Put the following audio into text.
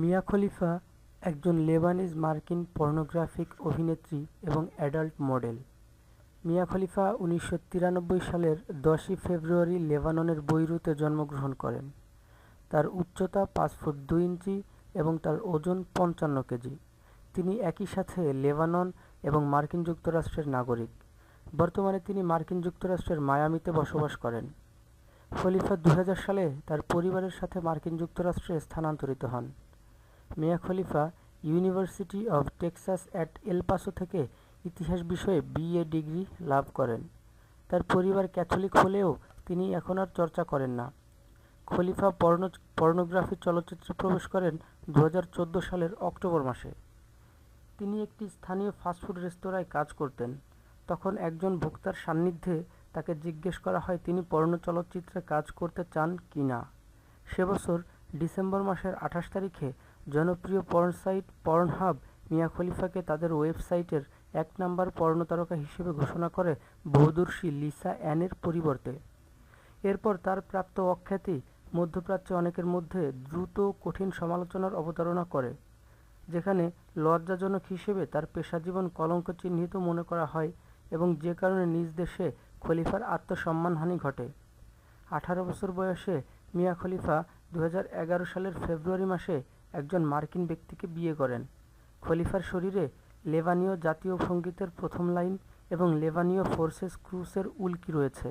মিয়া খলিফা একজন লেবানিজ মার্কিন পর্নোগ্রাফিক অভিনেত্রী এবং অ্যাডাল্ট মডেল। মিয়া খলিফা উনিশশো তিরানব্বই সালের দশই ফেব্রুয়ারি লেবাননের বৈরুতে জন্মগ্রহণ করেন। তার উচ্চতা পাঁচ ফুট দুই ইঞ্চি এবং তার ওজন পঞ্চান্ন কেজি। তিনি একই সাথে লেবানন এবং মার্কিন যুক্তরাষ্ট্রের নাগরিক। বর্তমানে তিনি মার্কিন যুক্তরাষ্ট্রের মায়ামিতে বসবাস করেন। খলিফা দু হাজার সালে তার পরিবারের সাথে মার্কিন যুক্তরাষ্ট্রে স্থানান্তরিত হন। Mia Khalifa university of Texas at El Paso থেকে ইতিহাস বিষয়ে বিএ ডিগ্রি লাভ করেন। তার পরিবার ক্যাথলিক হলেও তিনি এখন আর চর্চা করেন না। খলিফা পর্নোগ্রাফি চলচ্চিত্রে প্রবেশ করেন দু হাজার চোদ্দ সালের অক্টোবর মাসে। তিনি একটি স্থানীয় ফাস্টফুড রেস্তোরাঁয় কাজ করতেন। তখন একজন ভোক্তার সান্নিধ্যে তাকে জিজ্ঞেস করা হয়, তিনি পর্ণ চলচ্চিত্রে কাজ করতে চান কি না। সে বছর ডিসেম্বর মাসের আঠাশ তারিখে জনপ্রিয় পর্ন সাইট পর্নহাব মিয়া খলিফাকে তাদের ওয়েবসাইটের এক নাম্বার পর্নো তারকা হিসেবে ঘোষণা করে বহুদর্শী লিসা অ্যানের পরিবর্তে। এরপর তার প্রাপ্ত অখ্যাতি মধ্যপ্রাচ্যে অনেকের মধ্যে দ্রুত কঠিন সমালোচনার অবতারণা করে, যেখানে লজ্জাজনক হিসেবে তার পেশাজীবন কলঙ্ক চিহ্নিত মনে করা হয় এবং যে কারণে নিজ দেশে খলিফার আত্মসম্মানহানি ঘটে। আঠারো বছর বয়সে মিয়া খলিফা দু হাজার এগারো সালের ফেব্রুয়ারি মাসে একজন মার্কিন ব্যক্তিকে বিয়ে করেন। খলিফার শরীরে লেবানীয় জাতীয় সঙ্গীতের প্রথম লাইন এবং লেবানীয় ফোর্সেস ক্রুসের উল্কি রয়েছে।